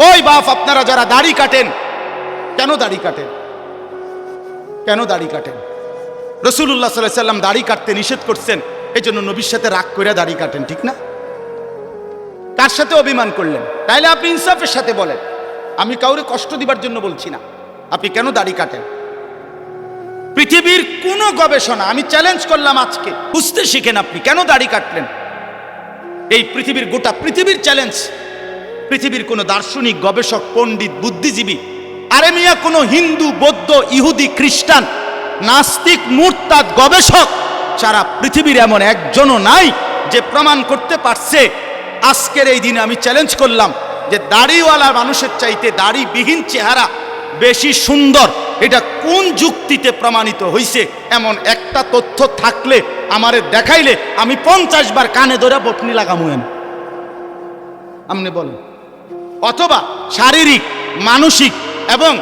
ওই বাপ, আপনারা যারা দাড়ি কাটেন, কেন দাড়ি কাটেন? কেন দাড়ি কাটেন? রসুল্লাহ সাল্লাহ সাল্লাম দাড়ি কাটতে নিষেধ করছেন এই জন্য নবীর সাথে রাগ করে দাড়ি কাটেন, ঠিক না? কার সাথে অভিমান করলেন? তাইলে আপনি ইনসাফের সাথে বলেন। আমি কাউরে কষ্ট দিবার জন্য বলছি না। আপনি কেন দাড়ি কাটেন? পৃথিবীর কোন গবেষণা, আমি চ্যালেঞ্জ করলাম আজকে, বুঝতে শিখেন আপনি, কেন দাড়ি কাটলেন? এই পৃথিবীর গোটা পৃথিবীর চ্যালেঞ্জ পৃথিবীর কোনো দার্শনিক, গবেষক, পণ্ডিত, বুদ্ধিজীবী আরে মিয়া কোনো হিন্দু, বৌদ্ধ, ইহুদি, খ্রিস্টান, নাস্তিক, মুরতাদ, গবেষক সারা পৃথিবীর এমন একজনও নাই যে প্রমাণ করতে পারছে, আজকের এই দিনে আমি চ্যালেঞ্জ করলাম যে দাড়িওয়ালা মানুষের চাইতে দাড়িবিহীন চেহারা বেশি সুন্দর। এটা কোন যুক্তিতে প্রমাণিত হইছে? এমন একটা তথ্য থাকলে, আমারে দেখাইলে আমি পঞ্চাশ বার কানে ধরে বটনি লাগামুয়েন আপনি বলেন। অথবা শারীরিক, মানসিক এবং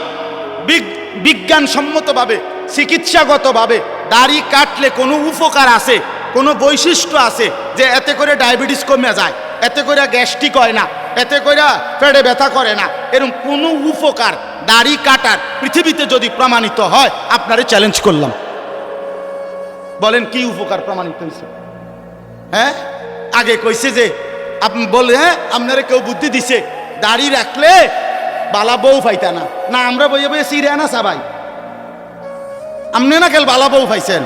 বিজ্ঞানসম্মতভাবে, চিকিৎসাগতভাবে দাড়ি কাটলে কোনো উপকার আছে, কোনো বৈশিষ্ট্য আছে যে এতে করে ডায়াবেটিস কমে যায়, এতে করে গ্যাস্ট্রিক হয় না, এতে করে পেটে ব্যথা করে না এরকম কোনো উপকার দাড়ি কাটার পৃথিবীতে যদি প্রমাণিত হয়, আপনারে চ্যালেঞ্জ করলাম। বলেন, কি উপকার প্রমাণিত হয়েছে? হ্যাঁ? আগে কইছে যে আপনি বলে হ্যাঁ আপনারা কেউ বুদ্ধি দিছে দাড়ি রাখলে বালা বউ পাইতা না। না, আমরা বইয়ে বইয়ে সিরে না সাবাই আপনি না কেল বালা বউ পাইছেন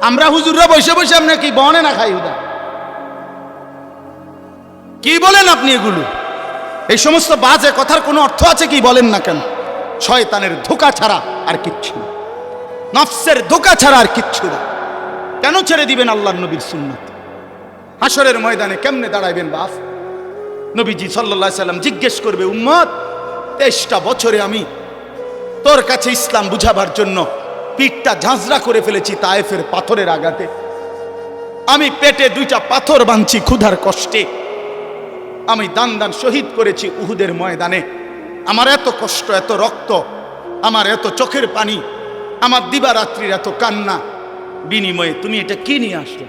আমরা হুজুররা বসে বসে আপনি কি বনে না খাই হুদা? কি বলেন আপনি এগুলো? এই সমস্ত বাজে কথার কোনো অর্থ আছে কি বলেন না কেন? শয়তানের ধোকা ছাড়া আর কিচ্ছু না। নফসের ধোকা ছাড়া আর কিচ্ছু না। কেন ছেড়ে দিবেন আল্লাহ নবীর সুন্নত? হাসরের ময়দানে কেমনে দাঁড়াইবেন বাপ? নবীজি সাল্লাহ সাল্লাম জিজ্ঞেস করবে, উম্মত, তেইশটা বছরে আমি তোর কাছে ইসলাম বুঝাবার জন্য পিঠটা ঝাঁঝরা করে ফেলেছি তায়েফের পাথরের আঘাতে। আমি পেটে দুইটা পাথর বাঁধছি ক্ষুধার কষ্টে। আমি দান দান শহীদ করেছি উহুদের ময়দানে। আমার এত কষ্ট, এত রক্ত, আমার এত চোখের পানি, আমার দিবারাত্রির এত কান্না। বিনিময়ে তুমি এটা কি নিয়ে আসলো?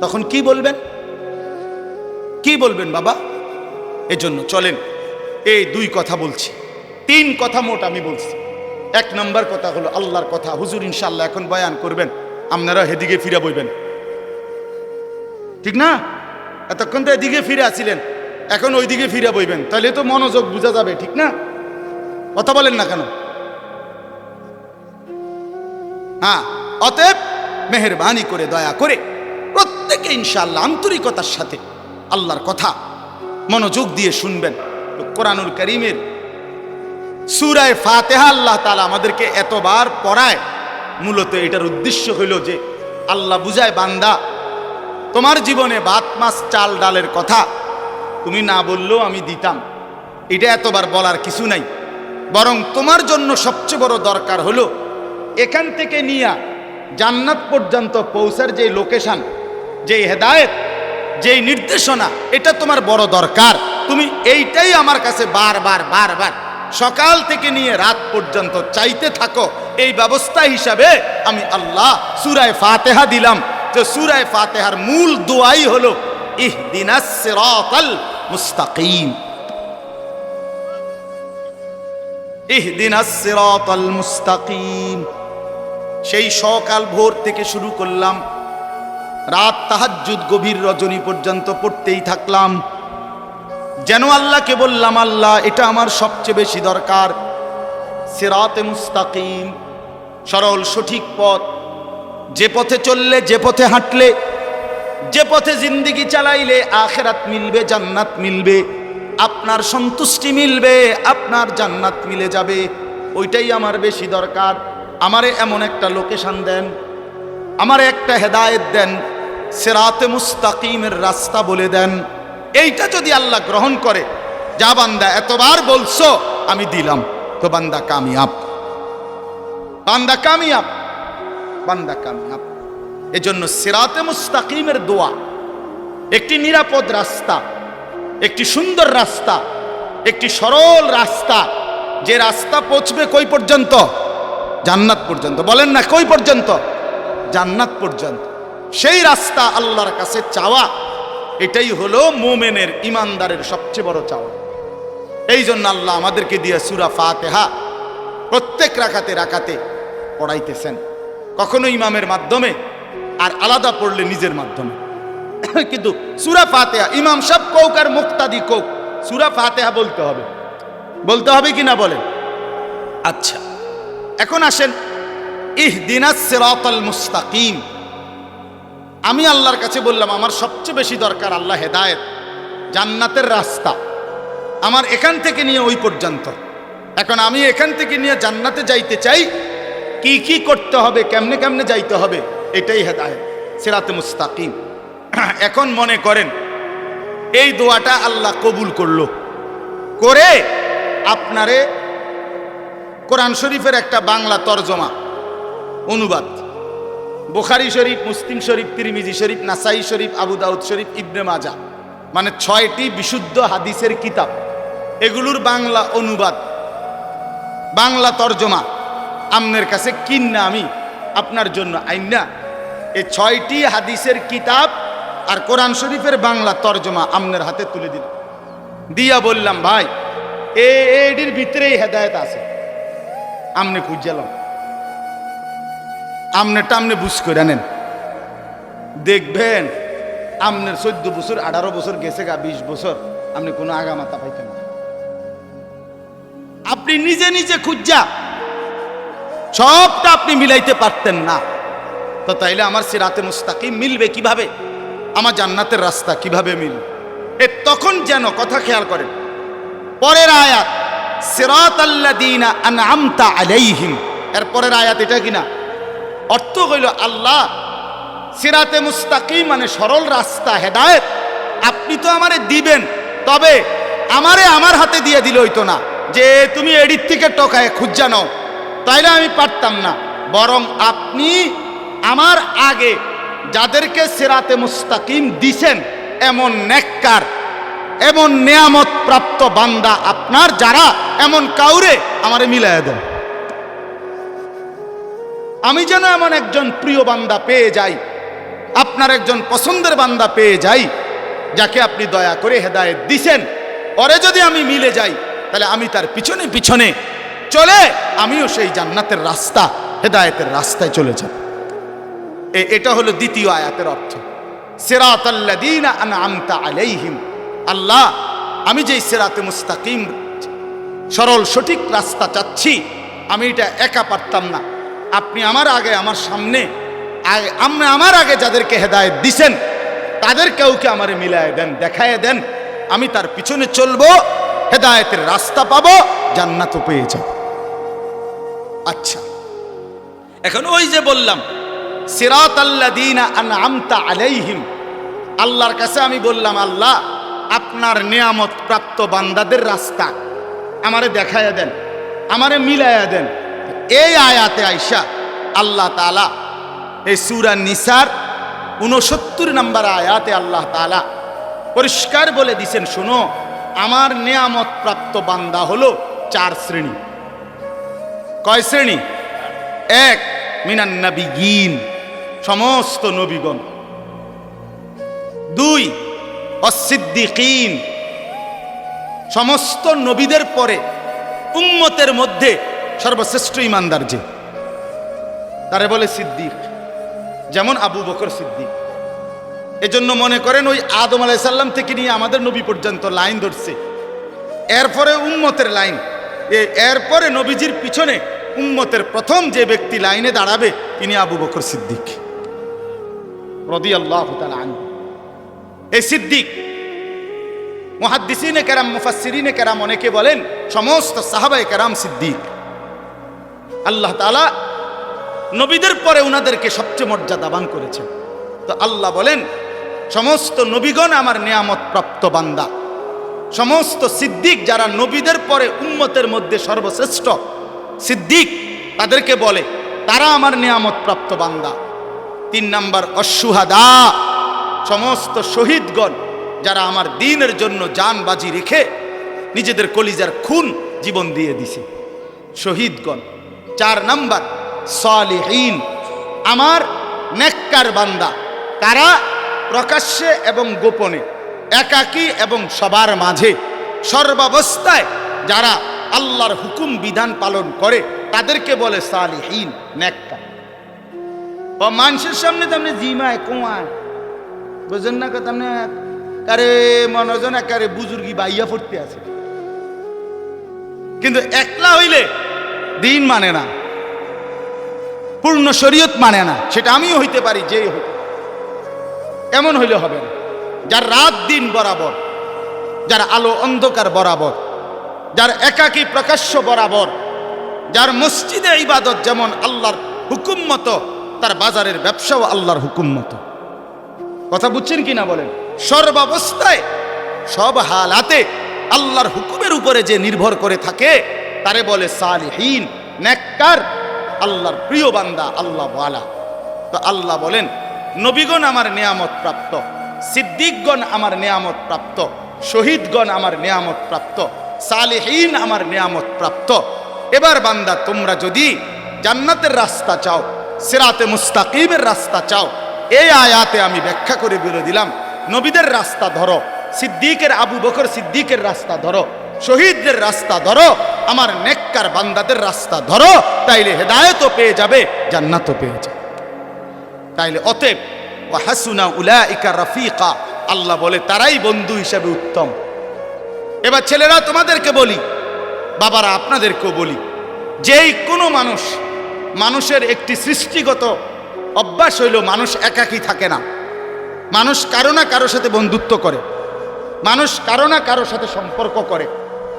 তখন কি বলবেন? কি বলবেন বাবা? এজন্য চলেন, এই দুই কথা বলছি। তিন কথা মোট আমি বলছি। এক নম্বর কথা হলো আল্লাহর কথা। হুজুর ইনশাল্লাহ এখন বয়ান করবেন। আপনারা হেদিকে ফিরে বইবেন। ঠিক না? এতক্ষণ তো এদিকে ফিরে আসছিলেন এখন ওইদিকে ফিরে বইবেন। তাহলে তো মনোযোগ বোঝা যাবে, ঠিক না? কথা বলেন না কেন? হ্যাঁ অতএব মেহরবানি করে, দয়া করে প্রত্যেকে ইনশাল্লাহ আন্তরিকতার সাথে আল্লাহর কথা মনোযোগ দিয়ে শুনবেন। কোরআনুল করিমের সুরায় ফাতেহা আল্লাহ তালা আমাদেরকে এতবার পড়ায়, মূলত এটার উদ্দেশ্য হইল যে আল্লাহ বুঝায়, বান্দা, তোমার জীবনে ভাত মাছ, চাল, ডালের কথা তুমি না বললেও আমি দিতাম। এটা এতবার বলার কিছু নাই। বরং তোমার জন্য সবচেয়ে বড় দরকার হলো এখান থেকে নিয়া জান্নাত পর্যন্ত পৌঁছার যে লোকেশন যে হেদায়েত যেই নির্দেশনা, এটা তোমার বড় দরকার। তুমি এইটাই আমার কাছে বারবার বারবার সকাল থেকে নিয়ে রাত পর্যন্ত চাইতে থাকো। এই ব্যবস্থা হিসাবে আমি আল্লাহ সুরায় ফাতেহা দিলাম। যে সুরায় ফাতেহার মূল দোয়াই হলো মুস্তাকিম। মুস্তাকিম। সেই সকাল ভোর থেকে শুরু করলাম। রাত তাহাজ্জুদ গভীর রজনী পর্যন্ত পড়তেই থাকলাম। যেন আল্লাহকে বললাম, আল্লাহ, এটা আমার সবচেয়ে বেশি দরকার। সিরাতে মুস্তাকিম, সরল, সঠিক পথ। যে পথে চললে, যে পথে হাঁটলে, যে পথে জিন্দিগি চালাইলে, আখেরাত মিলবে, জান্নাত মিলবে। আপনার সন্তুষ্টি মিলবে, আপনার জান্নাত মিলে যাবে। ওইটাই আমার বেশি দরকার। আমারে এমন একটা লোকেশন দেন, আমার একটা হেদায়েত দেন সেরাতে মুস্তাকিমের রাস্তা বলে দেন। এইটা যদি আল্লাহ গ্রহণ করে, যা বান্দা এতবার বলছো, আমি দিলাম। তো বান্দা কামিয়াব। বান্দা কামিয়াব। বান্দা কামিয়াব। এজন্য সিরাতে মুস্তাকিমের দোয়া, একটি নিরাপদ রাস্তা, একটি সুন্দর রাস্তা, একটি সরল রাস্তা, যে রাস্তা পৌঁছবে কই পর্যন্ত? জান্নাত পর্যন্ত। বলেন না, কই পর্যন্ত? জান্নাত পর্যন্ত। সেই রাস্তা আল্লাহর কাছে চাওয়া, এটাই হলো মোমেনের ইমানদারের সবচেয়ে বড় চাওয়া। এই জন্য আল্লাহ আমাদেরকে দিয়ে সুরা ফাতেহা প্রত্যেক রাখাতে রাখাতে পড়াইতেছেন। কখনো ইমামের মাধ্যমে আর আলাদা পড়লে নিজের মাধ্যমে। কিন্তু সুরা ফাতেহা, ইমাম সব কৌক আর মুক্তাদি কৌক, সুরা ফাতেহা বলতে হবে। বলতে হবে কি না বলেন? আচ্ছা এখন আসেন, ইহদিনাস সিরাতাল মুস্তাকিম। আমি আল্লাহর কাছে বললাম, আমার সবচেয়ে বেশি দরকার আল্লাহ হেদায়েত, জান্নাতের রাস্তা। আমার এখান থেকে নিয়ে ওই পর্যন্ত। এখন আমি এখান থেকে নিয়ে জান্নাতে যাইতে চাই, কি কি করতে হবে, কেমনে কেমনে যাইতে হবে, এটাই হেদায়েত, সেরাতে মুস্তাকিম। এখন মনে করেন, এই দোয়াটা আল্লাহ কবুল করল। করে আপনারে কোরআন শরীফের একটা বাংলা তর্জমা, অনুবাদ। বুখারি শরীফ, মুসলিম শরীফ, তিরমিজি শরীফ, নাসাই শরীফ, আবু দাউদ শরীফ, ইবনে মাজা মানে ছয়টি বিশুদ্ধ হাদিসের কিতাব। এগুলোর বাংলা অনুবাদ, বাংলা তর্জমা। আমনের কাছে কিন্না আমি আপনার জন্য আইনা এই ছয়টি হাদিসের কিতাব আর কোরআন শরীফের বাংলা তর্জমা আমনের হাতে তুলে দিল দিয়া বললাম, ভাই, এ এটির ভিতরেই হেদায়ত আছে। আমনে খুঁজালাম আমনেরটা টামনে বুঝ করে নেন। দেখবেন আমনের চোদ্দ বছর, আঠারো বছর গেছে গা, বিশ বছর, আপনি কোনো আগামাতা পাইতেন না। আপনি নিজে নিজে খুঁজা, সবটা আপনি মিলাইতে পারতেন না। তো তাইলে আমার সিরাতে মুস্তাকিম মিলবে কীভাবে? আমার জান্নাতের রাস্তা কীভাবে মিল এ তখন যেন কথা খেয়াল করেন। পরের আয়াত সিরাত আল্লাদিনা আনআমতা আলাইহিম। এর পরের আয়াত এটা কিনা? অর্থ হইল আল্লাহ সিরাতে মুস্তাকিম মানে সরল রাস্তা, হেদায়েত। আপনি তো আমারে দিবেন, তবে আমারে আমার হাতে দিয়ে দিল হইতো না। যে তুমি এডির থেকে টকায় খুঁজা নাও, তাইলে আমি পারতাম না। বরং আপনি আমার আগে যাদেরকে সিরাতে মুস্তাকিম দিছেন, এমন নেককার, এমন নেয়ামত প্রাপ্ত বান্দা আপনার, যারা এমন কাউরে আমারে মিলাইয়া দেন। আমি যেন এমন একজন প্রিয় বান্দা পেয়ে যাই, আপনার একজন পছন্দের বান্দা পেয়ে যাই, যাকে আপনি দয়া করে হেদায়েত দিছেন। পরে যদি আমি মিলে যাই, তাহলে আমি তার পিছনে পিছনে চলে, আমিও সেই জান্নাতের রাস্তা, হেদায়েতের রাস্তায় চলে যাব। এটা হলো দ্বিতীয় আয়াতের অর্থ। সেরাত আমতা আলাইহিম। আল্লাহ, আমি যেই সেরাতে মুস্তাকিম, সরল সঠিক রাস্তা চাচ্ছি, আমি এটা একা পারতাম না। আপনি আমার আগে, আমার সামনে আপনি আমার আগে যাদেরকে হেদায়েত দিছেন তাদের কেউকে আমারে মিলায় দেন, দেখায় দেন, আমি তার পিছনে চলবো, হেদায়েতের রাস্তা পাবো, জান্নাতও পেয়ে যাব। আচ্ছা। এখন ওই যে বললাম সিরাত আল্লাদিনা আনআমতা আলাইহিম, আল্লাহর কাছে আমি বললাম, আল্লাহ, আপনার নিয়ামত প্রাপ্ত বান্দাদের রাস্তা, আমারে দেখাইয়া দেন, আমারে মিলাইয়া দেন এই আয়াতে আইসা আল্লাহ তালা এই সুরা নিসার উনসত্তর নম্বর আয়াতে আল্লাহ তাআলা পরিষ্কার বলে দিছেন, শোনো, আমার নিয়ামত প্রাপ্ত বান্দা হলো চার শ্রেণি। কয় শ্রেণি? এক, মিনান নবীন সমস্ত নবীগণ। দুই, অসিদ্দিকিন, সমস্ত নবীদের পরে উম্মতের মধ্যে সর্বশ্রেষ্ঠ ইমানদার যে। তারে বলে সিদ্দিক, যেমন আবু বকর সিদ্দিক। এজন্য মনে করেন ওই আদম আলাইসাল্লাম থেকে নিয়ে আমাদের নবী পর্যন্ত লাইন ধরছে। এরপরে উম্মতের লাইন। এরপরে নবীজির পিছনে উম্মতের প্রথম যে ব্যক্তি লাইনে দাঁড়াবে, তিনি আবু বকর সিদ্দিক। রদি আল্লাহ এই সিদ্দিক মহাদ্দিসিনে কেরাম মুফাসসিরিনে কেরাম অনেকে বলেন, সমস্ত সাহাবায়ে কেরাম সিদ্দিক। আল্লাহ তাআলা নবীদের পরে উনাদেরকে সবচেয়ে মর্যাদাবান করেছেন। তো আল্লাহ বলেন, সমস্ত নবীগণ আমার নিয়ামত প্রাপ্ত বান্দা। সমস্ত সিদ্দিক যারা নবীদের পরে উম্মতের মধ্যে সর্বশ্রেষ্ঠ সিদ্দিক, তাদেরকে বলে, তারা আমার নিয়ামত প্রাপ্ত বান্দা। তিন নাম্বার, অসুহাদা। সমস্ত শহীদগণ যারা আমার দিনের জন্য যান বাজি রেখে নিজেদের কলিজার খুন জীবন দিয়ে দিছে। শহীদগণ চার নাম্বার, সালিহীন। আমার নেককার বান্দা কারা প্রকাশ্যে এবং গোপনে, একাকী এবং সবার মাঝে, সর্বাবস্থায় যারা আল্লাহর হুকুম, বিধান পালন করে, তাদেরকে বলে সালিহীন, নেককার। ও মানুষের সামনে তেমনি জিমায় কোয়ায় বুঝেন না তেমনি কারে মনোজন একারে বুজুর্গি বাইয়া ফুটতে আছে। কিন্তু একলা হইলে দিন মানে না। পূর্ণ শরীয়ত মানে না। সেটা আমিও হইতে পারি যেই হইতে এমন হইলে হবে না। যার রাত দিন বরাবর, যার আলো অন্ধকার বরাবর, যার একাকী প্রকাশ্য বরাবর, যার মসজিদে ইবাদত যেমন আল্লাহর হুকুম মতো, তার বাজারের ব্যবসাও আল্লাহর হুকুম মতো। কথা বুঝছেন কি না বলেন? সর্বাবস্থায় সব হালাতে আল্লাহর হুকুমের উপরে যে নির্ভর করে থাকে তারে বলে সালিহীন, নেককার, আল্লাহর প্রিয় বান্দা, আল্লাহ ওয়ালা। তো আল্লাহ বলেন, নবীগণ আমার নিয়ামত প্রাপ্ত, সিদ্দিকগণ আমার নিয়ামত প্রাপ্ত, শহীদগণ আমার নিয়ামত প্রাপ্ত, সালিহীন আমার নিয়ামত প্রাপ্ত। এবার বান্দা, তোমরা যদি জান্নাতের রাস্তা চাও, সিরাতে মুস্তাকিমের রাস্তা চাও, এই আয়াতে আমি ব্যাখ্যা করে বলে দিলাম, নবীদের রাস্তা ধরো, সিদ্দিকের, আবু বকর সিদ্দিকের রাস্তা ধরো, শহীদদের রাস্তা ধরো আমার নেককার বান্দাদের রাস্তা ধরো, তাইলে হেদায়তও পেয়ে যাবে, জান্নাতও পেয়ে যাবে। তাইলে অতএব ও হাসুনা উলাইকা রফিকা, আল্লাহ বলে তারাই বন্ধু হিসেবে উত্তম। এবার ছেলেরা তোমাদেরকে বলি, বাবারা আপনাদেরকেও বলি, যেই কোনো মানুষ, মানুষের একটি সৃষ্টিগত অভ্যাস হইল মানুষ একাকী থাকে না। মানুষ কারও না কারও সাথে বন্ধুত্ব করে, মানুষ কারও না কারও সাথে সম্পর্ক করে।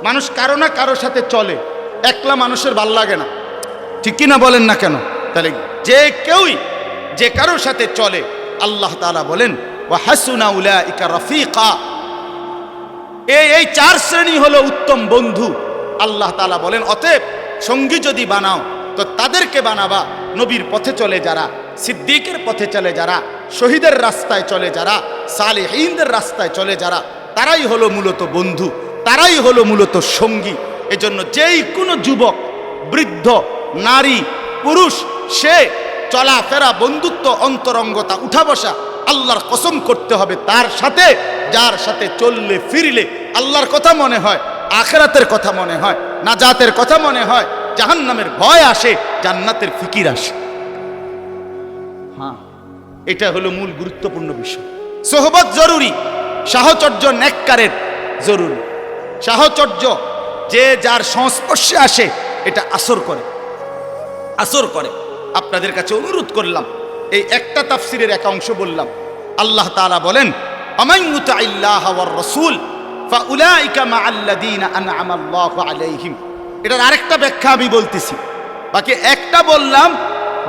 মানুষ কারও না কারোর সাথে চলে। একলা মানুষের ভালো লাগে না। ঠিক কিনা বলেন না কেন? তাহলে যে কেউই যে কারোর সাথে চলে, আল্লাহ তালা বলেন হাসুনা উলাইকা রফিকা। এই এই চার শ্রেণি হলো উত্তম বন্ধু। আল্লাহ তালা বলেন, অতএব সঙ্গী যদি বানাও, তো তাদেরকে বানাবা। নবীর পথে চলে যারা, সিদ্দিকের পথে চলে যারা, শহীদের রাস্তায় চলে যারা সালে সালেহীনদের রাস্তায় চলে যারা, তারাই হলো মূলত বন্ধু। তারাই হলো মূলত সঙ্গী। এজন্য যেই কোনো যুবক, বৃদ্ধ, নারী, পুরুষ, সে চলাফেরা, বন্ধুত্ব, অন্তরঙ্গতা উঠা বসা আল্লাহর কসম করতে হবে তার সাথে, যার সাথে চললে, ফিরলে আল্লাহর কথা মনে হয়, আখেরাতের কথা মনে হয়, নাজাতের কথা মনে হয়, জাহান্নামের ভয় আসে, জান্নাতের ফিকির আসে। হ্যাঁ এটা হলো মূল গুরুত্বপূর্ণ বিষয়। সোহবত জরুরি, সাহচর্য নেককারের জরুরি। সাহচর্য, যে যার সংস্পর্শে আসে, এটা আসর করে। আসর করে। আপনাদের কাছে অনুরোধ করলাম, এই একটা তাফসিরের এক অংশ বললাম। আল্লাহ তাআলা বলেন আমাইয়ুতা ইল্লাহ ওয়ার রাসূল আল্লাহু আলাইহিম। এটার আরেকটা ব্যাখ্যা আমি বলতেছি। বাকি একটা বললাম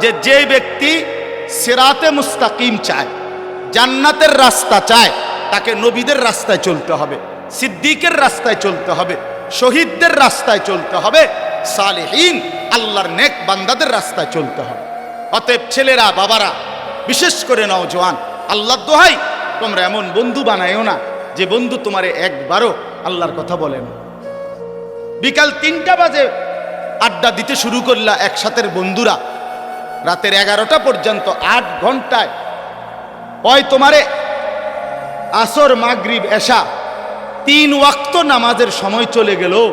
যে যে ব্যক্তি সিরাতে মুস্তাকিম চায়, জান্নাতের রাস্তা চায়, তাকে নবীদের রাস্তায় চলতে হবে। সিদ্দিকের রাস্তায় চলতে হবে, শহীদদের রাস্তায় চলতে হবে, সালেহীন, আল্লাহর নেক বান্দাদের রাস্তায় চলতে হবে। অতএব ছেলেরা, বাবারা, বিশেষ করে নওজোয়ান আল্লাহ দোহাই, তোমরা এমন বন্ধু বানায়ও না যে বন্ধু তোমারে একবারও আল্লাহর কথা বলে না। বিকাল তিনটা বাজে, আড্ডা দিতে শুরু করলা একসাথের বন্ধুরা। রাতের এগারোটা পর্যন্ত আট ঘন্টায়। হয় তোমারে আসর, মাগরিব, এশা তিন ওয়াক্ত নামাজের সময় চলে গেল।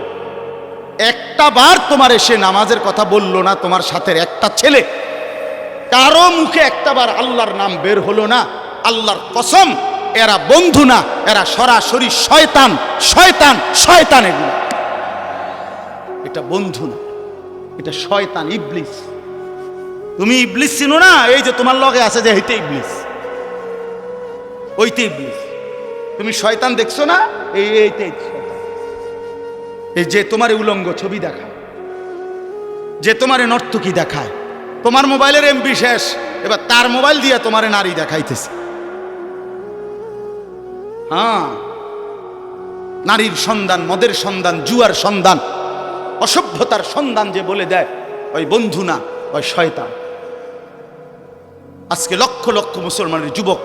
একটা বার তোমার এসে নামাজের কথা বলল না, তোমার সাথে একটা ছেলে। কারও মুখে একটা বার আল্লাহর নাম বের হলো না, আল্লাহর কসম, এরা বন্ধু না, এরা সরাসরি শয়তান শয়তান শয়তান এগুলো। এটা বন্ধু না, এটা শয়তান, ইবলিস। তুমি ইবলিস চিনো না? এই যে তোমার লগে আছে যে হইতে ইবলিস। ওইতে ইবলিস। তুমি শয়তান দেখছ না? এই এই যে তোমার উলঙ্গ ছবি দেখায়, যে তোমারে নর্তকী দেখায়, তোমার মোবাইলের এমবি শেষ, এবার তার মোবাইল দিয়ে তোমারে নারী দেখাইতেছে। হ্যাঁ নারীর সন্ধান, মদের সন্ধান, জুয়ার সন্ধান, অসভ্যতার সন্ধান যে বলে দেয়, ওই বন্ধু না, ওই শয়তান। আজকে লক্ষ লক্ষ মুসলমানের যুবক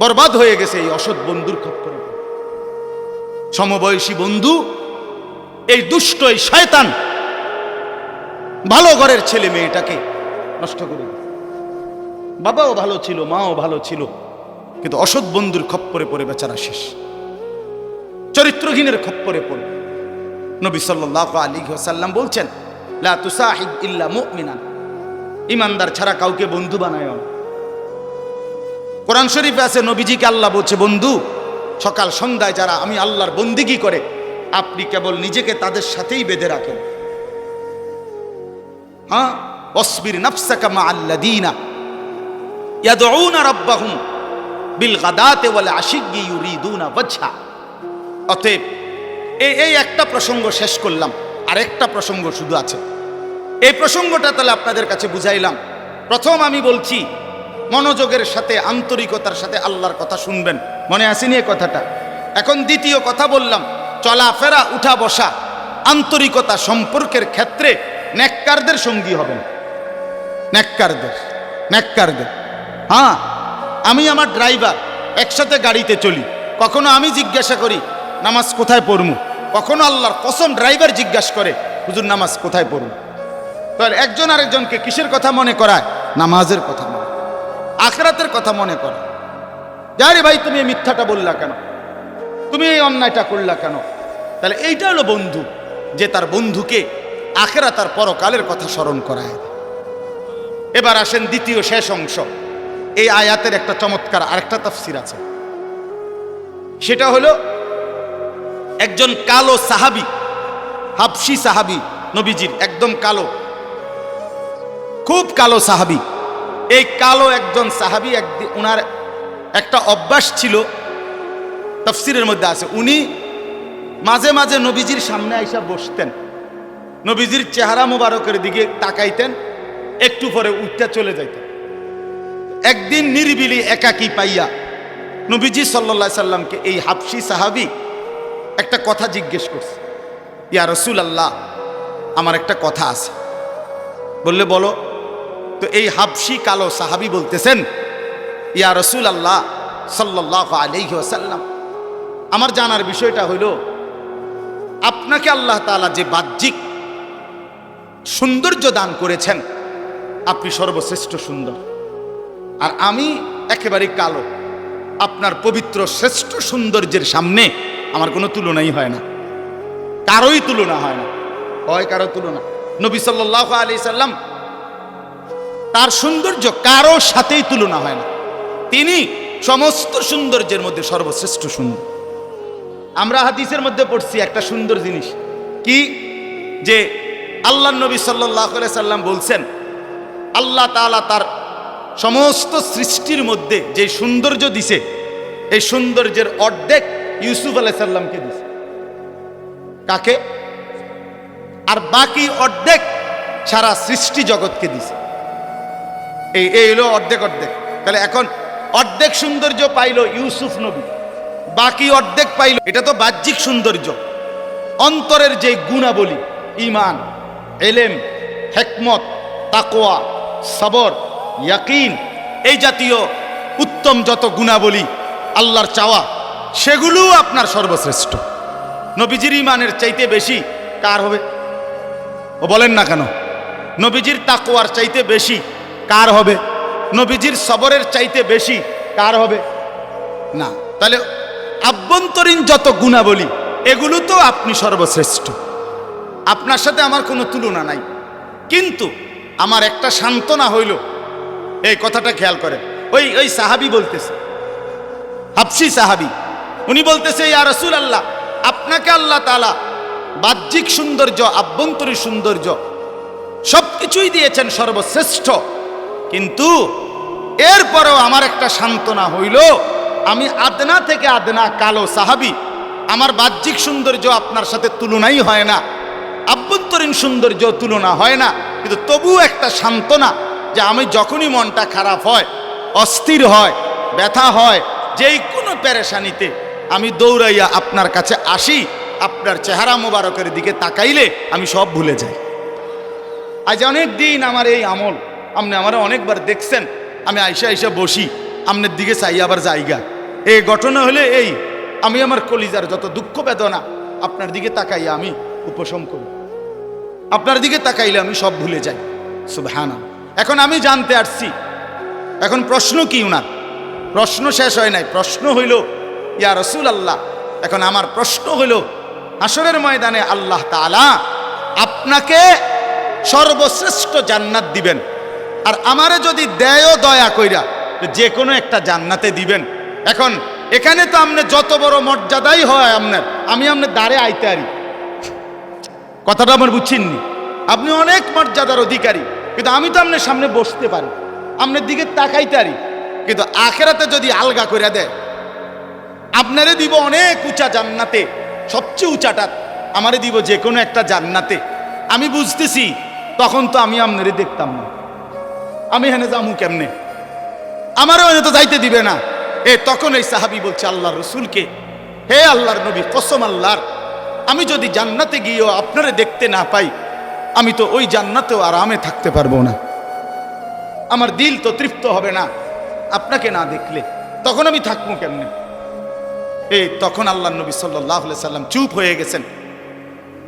বরবাদ হয়ে গেছে এই অসৎ বন্ধুর খপ্পরে। সমবয়সী বন্ধু, এই দুষ্ট, এই শয়তান, ভালো ঘরের ছেলে মেয়েটাকে নষ্ট করে। বাবাও ভালো ছিল, মাও ভালো ছিল, কিন্তু অসৎ বন্ধুর খপ্পরে পড়ে বেচারা শেষ। চরিত্রহীনের খপ্পরে পড়ে। নবী সাল্লাহ আলী সাল্লাম বলছেন, লা তুসাহিব ইল্লা মুমিনান। ইমানদার ছাড়া কাউকে বন্ধু বানায় না। কোরআন শরীফে আছে, নবীজিকে আল্লাহ বলছে, বন্ধু, সকাল সন্ধ্যায় যারা আমি আল্লাহর বন্দিগি করে, আপনি কেবল নিজেকে তাদের সাথেই বেঁধে রাখেন। হ্যাঁ? অসবির নফসাকা মা ইয়াদউনা রাব্বাহুম বিল অতএব এই একটা প্রসঙ্গ শেষ করলাম প্রসঙ্গ শুধু আছে। এই প্রসঙ্গটা তাহলে আপনাদের কাছে বুঝাইলাম। প্রথম আমি বলছি মনোযোগের সাথে, আন্তরিকতার সাথে আল্লাহর কথা শুনবেন। মনে আসেনি এই কথাটা? এখন দ্বিতীয় কথা বললাম, চলাফেরা, উঠা বসা, আন্তরিকতা সম্পর্কের ক্ষেত্রে নেককারদের সঙ্গী হবেন। নেককারদের নেককারদের হ্যাঁ আমি আমার ড্রাইভার, একসাথে গাড়িতে চলি। কখনো আমি জিজ্ঞাসা করি, নামাজ কোথায় পড়মু? কখনো আল্লাহর কসম ড্রাইভার জিজ্ঞাসা করে, হুজুর, নামাজ কোথায় পড়মু? তাহলে একজন আরেকজনকে কিসের কথা মনে করায়? নামাজের কথা আখরাতের কথা মনে করে। যারে ভাই, তুমি এই মিথ্যাটা বললা কেন? তুমি এই অন্যায়টা করলা কেন? তাহলে এইটা হলো বন্ধু, যে তার বন্ধুকে আখেরা তার পরকালের কথা স্মরণ করায়। এবার আসেন দ্বিতীয় শেষ অংশ। এই আয়াতের একটা চমৎকার আরেকটা তাফসির আছে। সেটা হলো, একজন কালো সাহাবি, হাফসি সাহাবি, নবীজির একদম কালো, খুব কালো সাহাবি। এই কালো একজন সাহাবি একদিন ওনার একটা অভ্যাস ছিল, তফসিরের মধ্যে আছে। উনি মাঝে মাঝে নবীজির সামনে আইসা বসতেন। নবীজির চেহারা মোবারকের দিকে তাকাইতেন, একটু পরে উঠতে চলে যাইতেন। একদিন নিরিবিলি একাকি পাইয়া নবীজি সাল্লা সাল্লামকে এই হাফসি সাহাবি একটা কথা জিজ্ঞেস করছে, ইয়া রসুল আল্লাহ আমার একটা কথা আছে। বললে, বলো। তো এই হাবসি কালো সাহাবি বলতেছেন, ইয়া রসুল আল্লাহ সাল্লাহ আলহি আসাল্লাম আমার জানার বিষয়টা হইল, আপনাকে আল্লাহ তালা যে বাহ্যিক সৌন্দর্য দান করেছেন, আপনি সর্বশ্রেষ্ঠ সুন্দর। আর আমি একেবারে কালো, আপনার পবিত্র শ্রেষ্ঠ সৌন্দর্যের সামনে আমার কোনো তুলনাই হয় না। কারোই তুলনা হয় না। হয় কারও তুলনা। নবী সাল্লাহ আলি সাল্লাম তার সৌন্দর্য কারও সাথেই তুলনা হয় না। তিনি সমস্ত সৌন্দর্যের মধ্যে সর্বশ্রেষ্ঠ সুন্দর। আমরা হাদিসের মধ্যে পড়ছি একটা সুন্দর জিনিস। কি? যে আল্লাহ নবী সাল্লাহ সাল্লাম বলছেন, আল্লাহ তাআলা তার সমস্ত সৃষ্টির মধ্যে যে সৌন্দর্য দিছে, এই সৌন্দর্যের অর্ধেক ইউসুফ আলাই সাল্লামকে দিছে। কাকে? আর বাকি অর্ধেক সারা সৃষ্টি জগৎকে দিছে। এই এই হলো অর্ধেক অর্ধেক। তাহলে এখন অর্ধেক সৌন্দর্য পাইল ইউসুফ নবী, বাকি অর্ধেক পাইল, এটা তো বাহ্যিক সৌন্দর্য। অন্তরের যে গুণাবলী ইমান এলেম, হেকমত তাকোয়া সবর, ইয়াকিন, এই জাতীয় উত্তম যত গুণাবলী আল্লাহর চাওয়া, সেগুলোও আপনার সর্বশ্রেষ্ঠ। নবীজির ইমানের চাইতে বেশি কার হবে? ও বলেন না কেন? নবীজির তাকোয়ার চাইতে বেশি কার হবে? নবীজির সবরের চাইতে বেশি কার হবে? না। তাহলে আভ্যন্তরীণ যত গুণাবলী, এগুলো তো আপনি সর্বশ্রেষ্ঠ। আপনার সাথে আমার কোনো তুলনা নাই। কিন্তু আমার একটা সান্ত্বনা হইল, এই কথাটা খেয়াল করেন। ওই ওই সাহাবি বলতেছে, হাফসি সাহাবি, উনি বলতেছে, ইয়া রসুল আল্লাহ আপনাকে আল্লাহ তালা বাহ্যিক সৌন্দর্য, আভ্যন্তরীণ সৌন্দর্য সব কিছুই দিয়েছেন সর্বশ্রেষ্ঠ। কিন্তু এরপরেও আমার একটা সান্ত্বনা হইল, আমি আদনা থেকে আদনা কালো সাহাবি, আমার বাহ্যিক সৌন্দর্য আপনার সাথে তুলনাই হয় না, আভ্যন্তরীণ সৌন্দর্য তুলনা হয় না, কিন্তু তবুও একটা সান্ত্বনা যে আমি যখনই মনটা খারাপ হয়, অস্থির হয়, ব্যথা হয়, যেই কোনো প্যারেশানিতে আমি দৌড়াইয়া আপনার কাছে আসি, আপনার চেহারা মোবারকের দিকে তাকাইলে আমি সব ভুলে যাই। আজ অনেক দিন আমার এই আমল আপনি আমার অনেকবার দেখছেন, আমি আইসা আইসা বসি আপনার দিকে চাই আবার জায়গা। এই ঘটনা হলে এই, আমি আমার কলিজার যত দুঃখ বেদনা আপনার দিকে তাকাইয়া আমি উপশম করি। আপনার দিকে তাকাইলে আমি সব ভুলে যাই। সুবহানা এখন আমি জানতে আসছি, এখন প্রশ্ন কি উনার? প্রশ্ন শেষ হয় নাই, প্রশ্ন হইল, ইয়া রসুল আল্লাহ এখন আমার প্রশ্ন হইল আসরের ময়দানে আল্লাহ তাআলা আপনাকে সর্বশ্রেষ্ঠ জান্নাত দিবেন। আর আমারে যদি দেয়ও দয়া কইরা যে কোনো একটা জান্নাতে দিবেন। এখন, এখানে তো আপনি যত বড় মর্যাদাই হয় আপনার আমি আপনার দাঁড়ে আইতে আরি। কথাটা আমার বুঝছেননি? আপনি অনেক মর্যাদার অধিকারী, কিন্তু আমি তো আপনার সামনে বসতে পারি আপনার দিকে তাকাইতে পারি কিন্তু আখেরাতে যদি আলগা করে দেয়, আপনারে দিব অনেক উঁচা জান্নাতে, সবচেয়ে উঁচাটা আমারে দিব যে কোনো একটা জান্নাতে। আমি বুঝতেছি, তখন তো আমি আপনারে দেখতাম না। আমি হেনে যামু কেমনে? আমারও এনে তো যাইতে দিবে না। এ, তখন এই সাহাবি বলছে, আল্লাহ রসুলকে, হে আল্লাহর নবী, কসম আল্লাহর, আমি যদি জান্নাতে গিয়েও আপনারে দেখতে না পাই, আমি তো ওই জান্নাতেও আরামে থাকতে পারব না। আমার দিল তো তৃপ্ত হবে না, আপনাকে না দেখলে, তখন আমি থাকব কেমনে? এই তখন আল্লাহ নবী সাল্লাহ সাল্লাম চুপ হয়ে গেছেন।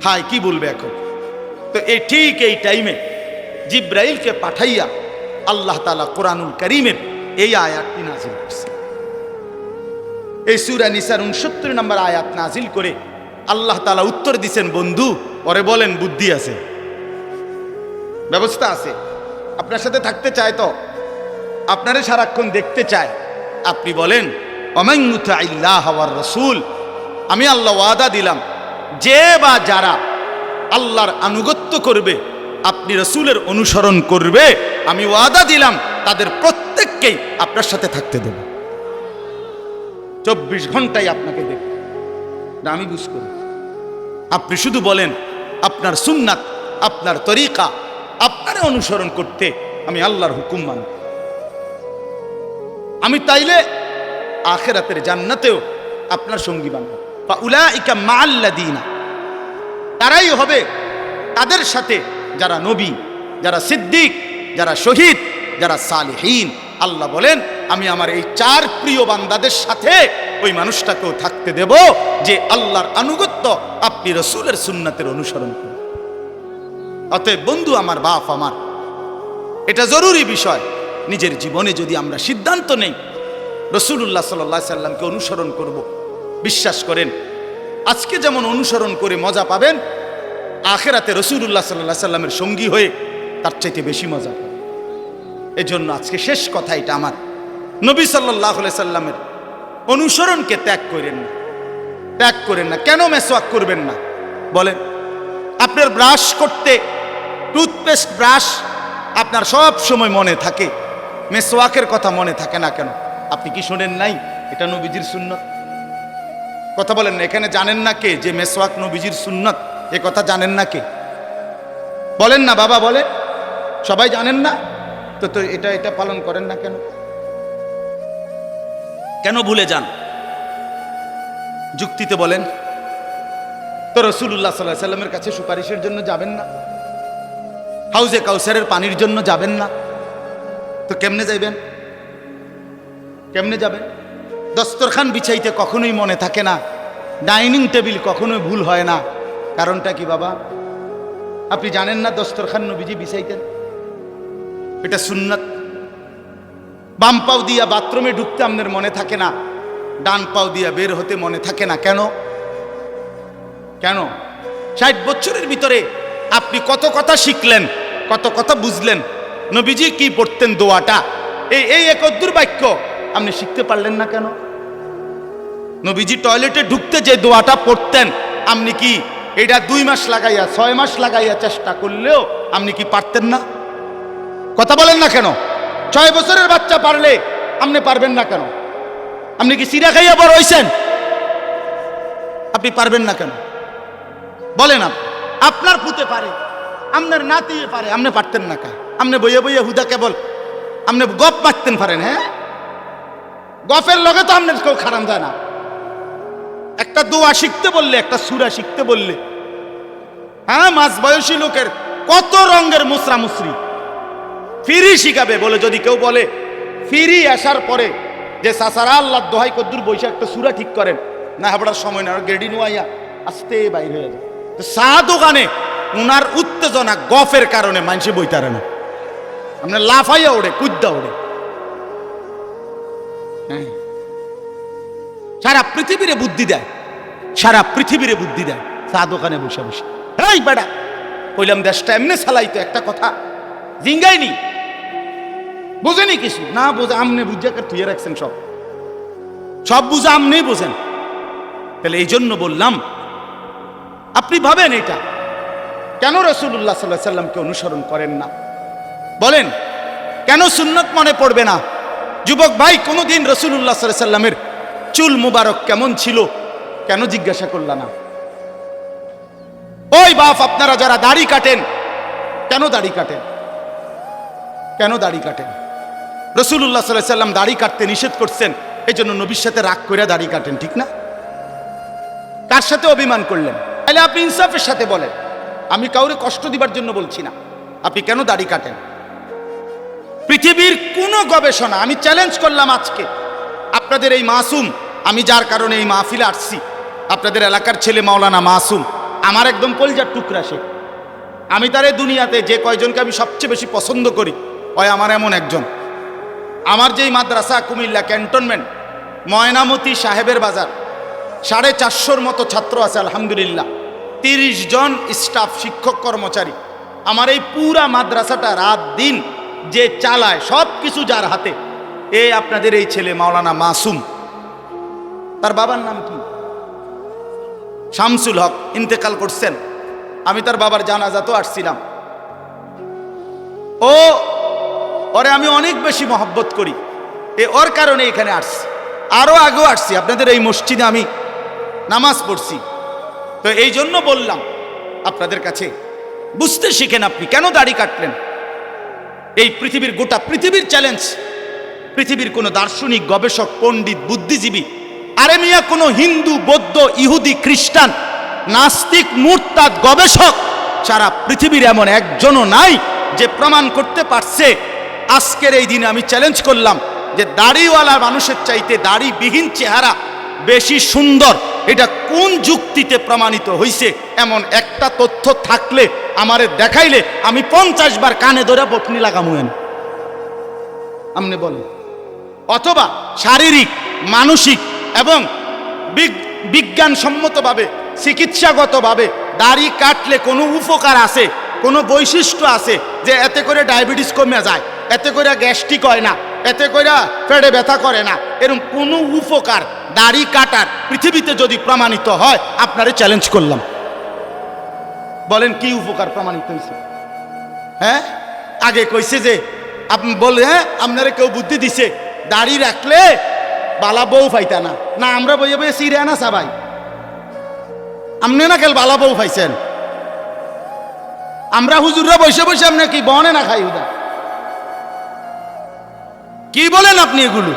হায়, কি বলবে এখন? তো এই ঠিক এই টাইমে জিব্রাইলকে পাঠাইয়া আল্লাহ তালা কোরআনুল করিমের এই আয়াতটি নাজিল করছে। এই সুরা নিসার উনসত্তর নম্বর আয়াত নাজিল করে আল্লাহ তালা উত্তর দিছেন, বন্ধু, পরে বলেন, বুদ্ধি আছে। ব্যবস্থা আছে। আপনার সাথে থাকতে চায় তো। আপনারে সারাক্ষণ দেখতে চায়। আপনি বলেন আল্লাহ রসুল। আমি আল্লাহ ওয়াদা দিলাম, যে বা যারা আল্লাহর আনুগত্য করবে, আপনি রসুলের অনুসরণ করবে আমি ওয়াদা দিলাম, তাদের প্রত্যেককেই আপনার সাথে থাকতে দেব। চব্বিশ ঘন্টায় আপনাকে দেব। না, আমি বুঝ করি। আপনি শুধু বলেন, আপনার সুন্নাত, আপনার তরিকা, আপনারে অনুসরণ করতে আমি আল্লাহর হুকুম মানি। আমি তাইলে আখেরাতের জান্নাতেও আপনার সঙ্গী বানব। বা উলা ইকা মাল্লাদিনা তারাই হবে তাদের সাথে যারা নবী, যারা সিদ্দিক যারা শহীদ, যারা সালেহীন, আল্লাহ বলেন, আমি আমার এই চার প্রিয় বান্দাদের সাথে ওই মানুষটাকেও থাকতে দেব যে আল্লাহর আনুগত্য আপনি রসুলের সুন্নাতের অনুসরণ করেন। অতএব বন্ধু, আমার বাপ, আমার, এটা জরুরি বিষয়। নিজের জীবনে যদি আমরা সিদ্ধান্ত নেই রসুল্লাহ সাল্লাহ সাল্লামকে অনুসরণ করব। বিশ্বাস করেন, আজকে যেমন অনুসরণ করে মজা পাবেন, আখেরাতে রসুল্লাহ সাল্লাহ সাল্লামের সঙ্গী হয়ে তার চাইতে বেশি মজা পাবেন। এজন্য আজকে শেষ কথা এটা আমার। নবী সাল্লাহ সাল্লামের অনুসরণকে ত্যাগ করেন না। ত্যাগ করেন না। কেন মেসওয়াক করবেন না? বলেন, আপনার ব্রাশ করতে, টুথপেস্ট ব্রাশ আপনার সব সময় মনে থাকে। মেসওয়াকের কথা মনে থাকে না কেন? আপনি কি শোনেন নাই? এটা নবীজির সুন্নত। কথা বলেন না, এখানে জানেন না কে যে মেসওয়াক নবীজির সুন্নত? এ কথা জানেন না কে? বলেন না বাবা বলে সবাই জানেন না? তো তো এটা এটা পালন করেন না কেন? কেন ভুলে যান? যুক্তিতে বলেন। তো রসুল্লাহ সাল্লাহ সাল্লামের কাছে সুপারিশের জন্য যাবেন না। হাউজে কাউসারের পানির জন্য যাবেন না। তো কেমনে যাইবেন? কেমনে যাবেন? দস্তরখান বিছাইতে কখনোই মনে থাকে না। ডাইনিং টেবিল কখনোই ভুল হয় না। কারণটা কি বাবা? আপনি জানেন না দস্তরখান নবীজি বিছাইতেন? এটা সুন্নাত। বাম পাও দিয়া বাথরুমে ঢুকতে আপনার মনে থাকে না, ডান পাও দিয়া বের হতে মনে থাকে না। কেন? কেন? ষাট বছরের ভিতরে আপনি কত কথা শিখলেন, কত কথা বুঝলেন, নবীজি কি পড়তেন দোয়াটা? এই এই একদ্দুর বাক্য আপনি শিখতে পারলেন না কেন? নবীজি টয়লেটে ঢুকতে যে দোয়াটা পড়তেন, আপনি কি এটা দুই মাস লাগাইয়া, ছয় মাস লাগাইয়া চেষ্টা করলেও আপনি কি পারতেন না? কথা বলেন না কেন? ছয় বছরের বাচ্চা পারলে আপনি পারবেন না কেন? আপনি কি সিরা খাইয়া বড় হইছেন? আপনি পারবেন না কেন? বলেন আপনি। আপনার পুতে পারে, আপনার নাতি পারে, আপনি পারতেন না কা আপনি বইয়ে বইয়ে হুদা কেবল, আপনি গপ মারতেন পারেন হ্যাঁ? গপের লগে তো আপনার কেউ খারাপ যায় না। একটা দোয়া শিখতে বললে, একটা সুরা শিখতে বললে হ্যাঁ মাঝ বয়সী লোকের কত রঙের মুসরা মুসরি ফিরি শিখাবে বলে যদি কেউ বলে ফিরি আসার পরে যে সাসারা আল্লাহ দোহাই কদ্দুর বৈশা একটা সুরা ঠিক করেন, না, হাবড়ার সময় না গেডি নোয়াইয়া, আস্তে বাইর হয়ে যায়। চা দোকানে উনার উত্তেজনা গফের কারণে মানুষে বইতারে না। আপনার লাফাইয়া ওড়ে, কুদ্দা ওড়ে। হ্যাঁ। সারা পৃথিবীরে বুদ্ধি দেয়, সারা পৃথিবীরে বুদ্ধি দেয় চা দোকানে বসে বসে। এই বেড়া কইলাম দেশটা এমনি চালাইতো একটা কথা জিঙ্গাইনি। বোঝেনি কিছু? না বোঝে, আমনে বুঝে তুই রাখছেন সব। সব বুঝে আমনেই বোঝেন। তাহলে এই জন্য বললাম, আপনি ভাবেন এটা। কেন রসুল্লাহ সাল্লাহ সাল্লামকে অনুসরণ করেন না? বলেন, কেন সুন্নত মনে পড়বে না? যুবক ভাই, কোনোদিন রসুল্লাহ সাল্লাহ সাল্লামের চুল মুবারক কেমন ছিল? কেন জিজ্ঞাসা করলা না? ওই বাপ, আপনারা যারা দাড়ি কাটেন, কেন দাড়ি কাটেন? কেন দাড়ি কাটেন রসুল্লাহ সাল্লাহ সাল্লাম দাড়ি কাটতে নিষেধ করছেন এই জন্য নবীর সাথে রাগ করে দাড়ি কাটেন, ঠিক না? কার সাথে অভিমান করলেন? তাহলে আপনি ইনসাফের সাথে বলেন। আমি কাউরে কষ্ট দিবার জন্য বলছি না। আপনি কেন দাড়ি কাটেন? পৃথিবীর কোনো গবেষণা, আমি চ্যালেঞ্জ করলাম আজকে, আপনাদের এই মাসুম, আমি যার কারণে এই মাহফিলে আসছি, আপনাদের এলাকার ছেলে মাওলানা মাসুম, আমার একদম কলজার টুকরা সে। আমি তার দুনিয়াতে যে কয়জনকে আমি সবচেয়ে বেশি পছন্দ করি ওই আমার এমন একজন। আমার যেই মাদ্রাসা, কুমিল্লা ক্যান্টনমেন্ট, ময়নামতি সাহেবের বাজার, সাড়ে চারশোর মতো ছাত্র আছে, আলহামদুলিল্লাহ। তিরিশ জন স্টাফ, শিক্ষক, কর্মচারী। আমার এই পুরা মাদ্রাসাটা রাত দিন যে চালায়, সব কিছু যার হাতে। এ আপনাদের এই ছেলে মাওলানা মাসুম। তার বাবার নাম কি? শামসুল হক, ইন্তেকাল করছেন। আমি তার বাবার জানাজাতেও আসছিলাম। ও ওরে আমি অনেক বেশি মহব্বত করি। এ ওর কারণে এখানে আসছি। আরও আগেও আসছি। আপনাদের এই মসজিদে আমি নামাজ পড়ছি। তো এই জন্য বললাম আপনাদের কাছে, বুঝতে শিখেন আপনি, কেন দাড়ি কাটলেন? এই পৃথিবীর গোটা পৃথিবীর চ্যালেঞ্জ পৃথিবীর কোনো দার্শনিক, গবেষক, পণ্ডিত, বুদ্ধিজীবী আরে মিয়া কোনো হিন্দু, বৌদ্ধ, ইহুদি, খ্রিস্টান, নাস্তিক, মুরতাদ, গবেষক সারা পৃথিবীর এমন একজনও নাই যে প্রমাণ করতে পারছে আজকের এই দিনে আমি চ্যালেঞ্জ করলাম যে দাড়িওয়ালা মানুষের চাইতে দাড়িবিহীন চেহারা বেশি সুন্দর। এটা কোন যুক্তিতে প্রমাণিত হইছে? এমন একটা তথ্য থাকলে, আমারে দেখাইলে আমি পঞ্চাশ বার কানে ধরে বকনি লাগামুয়েন আপনি বলেন। অথবা শারীরিক, মানসিক এবং বিজ্ঞানসম্মতভাবে, চিকিৎসাগতভাবে দাড়ি কাটলে কোনো উপকার আছে? কোনো বৈশিষ্ট্য আছে যে এতে করে ডায়াবেটিস কমে যায়, এতে করে গ্যাস্ট্রিক হয় না, এতে করে পেটে ব্যথা করে না এরকম কোনো উপকার দাড়ি কাটার পৃথিবীতে যদি প্রমাণিত হয়, আপনারে চ্যালেঞ্জ করলাম। বলেন কি উপকার প্রমাণিত হয়েছে? হ্যাঁ? আগে কইছে যে আপনি বলে হ্যাঁ আপনারা কেউ বুদ্ধি দিছে, দাড়ি রাখলে বালা বউ পাইতা না। না, আমরা বইয়ে বইয়ে সিরে না সবাই। আপনি না খেল বালা বউ পাইছেন আমরা হুজুররা বসে বসে আপনি কি বনে না খাই হুদা? কি বলেন আপনি এগুলো?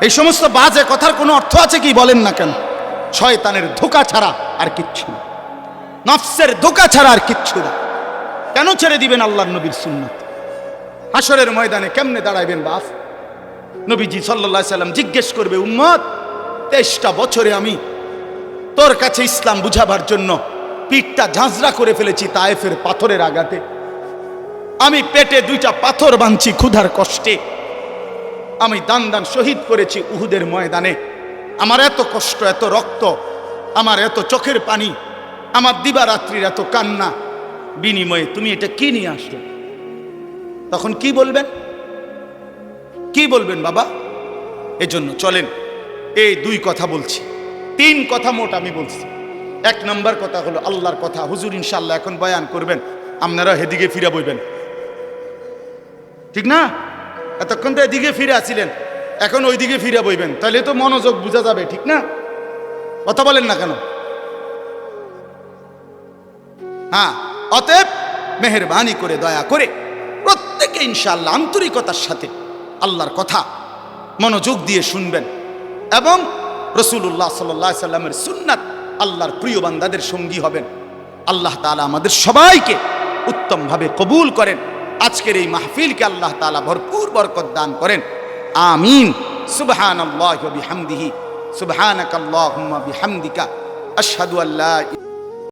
এই সমস্ত বাজে কথার কোনো অর্থ আছে কি বলেন না কেন? শয়তানের ধোকা ছাড়া আর কিচ্ছু না। নফসের ধোকা ছাড়া আর কিচ্ছু না। কেন ছেড়ে দিবেন আল্লাহর নবীর সুন্নাত? হাসরের ময়দানে কেমনে দাঁড়াইবেন বাস নবীজি সাল্লাহ সাল্লাম জিজ্ঞেস করবে, উম্মত, তেইশটা বছরে আমি তোর কাছে ইসলাম বুঝাবার জন্য পিঠটা ঝাঁঝরা করে ফেলেছি তায়েফের পাথরের আঘাতে। আমি পেটে দুইটা পাথর বাঁধছি ক্ষুধার কষ্টে। আমি দান দান শহীদ করেছি উহুদের ময়দানে। আমার এত কষ্ট, এত রক্ত, আমার এত চোখের পানি, আমার দিবারাত্রির এত কান্না। বিনিময়ে তুমি এটা কি নিয়ে আসলে? তখন কি বলবেন? কি বলবেন বাবা? এজন্য চলেন, এই দুই কথা বলছি। তিন কথা মোট আমি বলছি। এক নম্বর কথা হলো আল্লাহর কথা। হুজুর ইনশাল্লাহ এখন বয়ান করবেন। আপনারা হেদিকে ফিরে বইবেন। ঠিক না? এতক্ষণ তো এদিকে ফিরে আসছিলেন এখন ওইদিকে ফিরে বইবেন। তাহলে তো মনোযোগ বোঝা যাবে, ঠিক না? কথা বলেন না কেন? হ্যাঁ অতএব মেহরবানি করে, দয়া করে প্রত্যেকে ইনশাআল্লাহ আন্তরিকতার সাথে আল্লাহর কথা মনোযোগ দিয়ে শুনবেন। এবং রসুল্লাহ সাল্লাহ সাল্লামের সুন্নাত আল্লাহর প্রিয় বান্দাদের সঙ্গী হবেন। আল্লাহ তালা আমাদের সবাইকে উত্তমভাবে কবুল করেন। আজকের এই মাহফিলকে আল্লাহ তালা ভরপুর বরকত দান করেন। আমিন। সুবহান আল্লাহ বিহামদিহি। সুবহানাক আল্লাহুম্মা বিহামদিকা। আশহাদু আল্লা